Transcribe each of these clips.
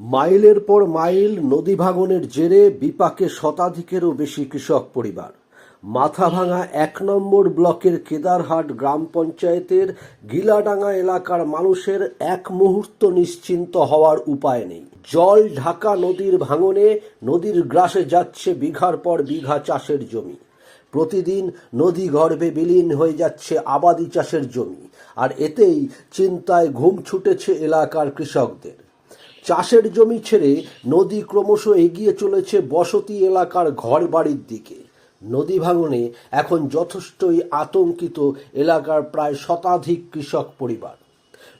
মাইলের পর মাইল নদী ভাঙনের জেরে বিপাকে শতাধিকেরও বেশি কৃষক পরিবার। মাথাভাঙা এক নম্বর ব্লকের কেদারহাট গ্রাম পঞ্চায়েতের গিলাডাঙ্গা এলাকার মানুষের এক মুহূর্ত নিশ্চিন্ত হওয়ার উপায় নেই। জল ঢাকা নদীর ভাঙনে নদীর গ্রাসে যাচ্ছে বিঘার পর বিঘা চাষের জমি। প্রতিদিন নদী গর্ভে বিলীন হয়ে যাচ্ছে আবাদি চাষের জমি। আর এতেই চিন্তায় ঘুম ছুটেছে এলাকার কৃষকদের। চাষের জমি ছেড়ে নদী ক্রমশ এগিয়ে চলেছে বসতি এলাকার ঘর বাড়ির দিকে। নদী ভাঙনে এখন যথেষ্টই আতঙ্কিত এলাকার প্রায় শতাধিক কৃষক পরিবার।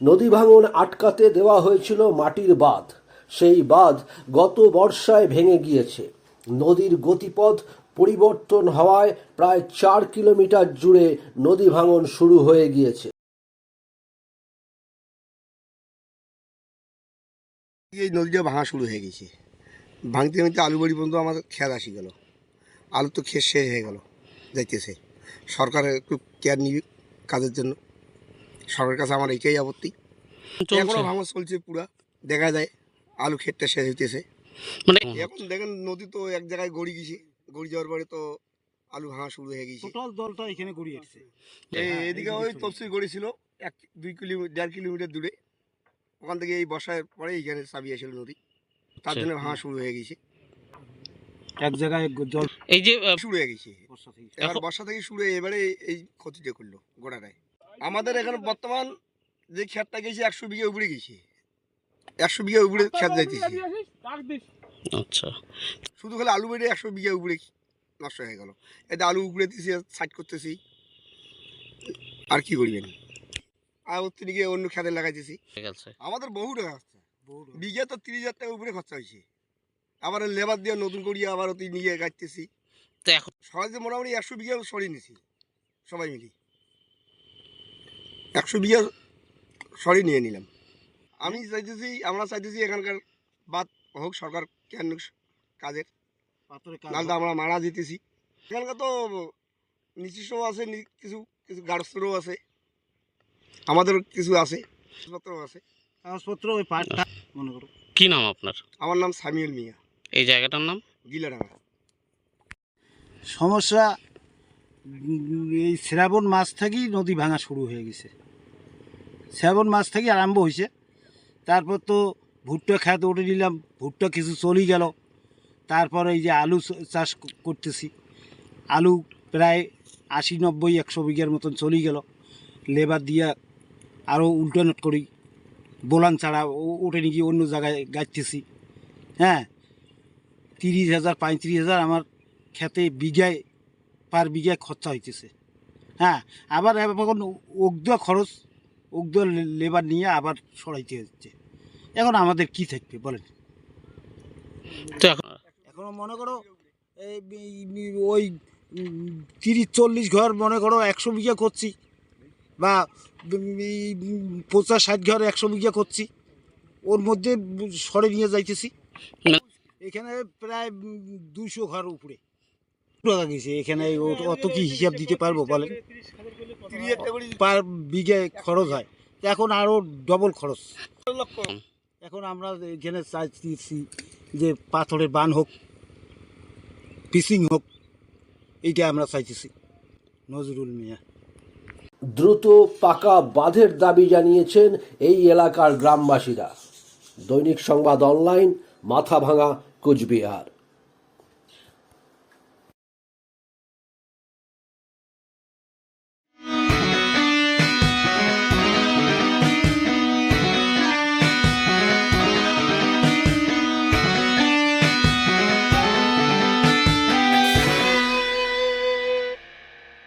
নদী ভাঙন আটকাতে দেওয়া হয়েছিল মাটির বাঁধ। সেই বাঁধ গত বর্ষায় ভেঙে গিয়েছে। নদীর গতিপথ পরিবর্তন হওয়ায় প্রায় চার কিলোমিটার জুড়ে নদী ভাঙন শুরু হয়ে গিয়েছে। এই নদীটা ভাঙা শুরু হয়ে গেছে। ভাঙতে ভাঙতে আলু বাড়ি পর্যন্ত আমার খেয়াল আসি গেল। আলু তো খেয়ে শেষ হয়ে গেল যাইতেছে। সরকারের একটু কেয়ার নিবে কাজের জন্য। সরকারের কাছে আমার এইটাই আপত্তি। এখনও ভাঙা চলছে পুরা দেখা যায় আলু ক্ষেতটা শেষ হইতেছে। মানে এখন দেখেন নদী তো এক জায়গায় গড়ি গেছে গড়ি যাওয়ার পরে তো আলু ভাঙা শুরু হয়ে গেছে। টোটাল দলটা এখানে গড়িয়ে এসছে এদিকে ওই তফসিল গড়ি ছিল এক দুই কিলোমিটার দেড় কিলোমিটার দূরে। ওখান থেকে এই বর্ষার পরে এইখানে চাবি আসছিল নদী। তার জন্য ভাঙা শুরু হয়ে গেছে। এক জায়গায় জল এই যে শুরু হয়ে গেছে। এবার বর্ষা থেকে শুরু হয়ে এবারে এই ক্ষতিটা করল গোড়াটায়। আমাদের এখানে বর্তমান যে ক্ষেতটা গেছে একশো বিঘা উপরে গেছে। একশো বিঘা উপরে ক্ষেত যাইতেছে। আচ্ছা। শুধু খালি আলু বেড়ে একশো বিঘা উপরে নষ্ট হয়ে গেল। এটা আলু উপরে দিয়েছি সাইড করতেছি। আর কি করবেন? আর থেকে অন্য খেতে লাগাইতেছি। আছে। আমাদের বহু টাকা খরচা। বিঘা তো তিরিশ হাজার টাকা উপরে খরচা হয়েছে আবার লেবার দিয়ে নতুন করিয়ে আবার ওতে নিয়ে গাইতেছি। তো এখন সহজে মোটামুটি একশো বিঘা সরিয়ে নিছি। সবাই মিলে। একশো বিঘা সরিয়ে নিয়ে নিলাম। আমি চাইতেছি আমরা চাইতেছি এখানকার বাদ হোক সরকার কেন কাজের। নাহলে আমরা মারা যেতেছি। এখানকার তো নিচিসও আছে কিছু কিছু গার্ডসেরও আছে। আমাদের কিছু আছে জিনিসপত্রও আছে। কাগজপত্র ওই পাটটা মনে করো। কি নাম আপনার? আমার নাম সামিউল মিয়া। এই জায়গাটার নাম? গিলাডাঙ্গা। সমস্যা এই শ্রাবণ মাস থেকেই নদী ভাঙা শুরু হয়ে গেছে। শ্রাবণ মাস থেকে আরম্ভ হয়েছে। তারপর তো ভুট্টা খেত উঠে নিলাম ভুট্টা কিছু চলেই গেল। তারপর এই যে আলু চাষ করতেছি। আলু প্রায় আশি নব্বই একশো বিঘার মতন চলেই গেল। লেবার দিয়ে আরও উল্টানোট করি। বোলান ছাড়া ও- ওঠে নাকি অন্য জায়গায় গাইতেছি। হ্যাঁ তিরিশ হাজার পঁয়ত্রিশ হাজার আমার খেতে বিঘায় পার বিঘায় খরচা হইতেছে। হ্যাঁ আবার এখন উগ্ধ খরচ উগ্ধ লেবার নিয়ে আবার সরাইতে হচ্ছে। এখন আমাদের কি থাকবে বলেন? তো এখন মনে করো এই ওই তিরিশ চল্লিশ ঘর মনে করো একশো বিঘা করছি। বা পঞ্চাশ ষাট ঘর একশো বিঘা করছি। ওর মধ্যে সরে নিয়ে যাইতেছি। এখানে প্রায় দুশো ঘর উপরে। টাকা গেছে? এখানে ও- অত কি হিসাব দিতে পারব বলেন? পার বিঘায় খরচ হয়। এখন আরও ডবল খরচ। এখন আমরা এখানে চাইছি যে পাথরের বান হোক ফিশিং হোক এইটা আমরা চাইতেছি। নজরুল মিয়া। দ্রুত পাকা বাঁধের দাবি জানিয়েছেন এই এলাকার গ্রামবাসীরা। দৈনিক সংবাদ অনলাইন মাথা ভাঙা কোচবিহার।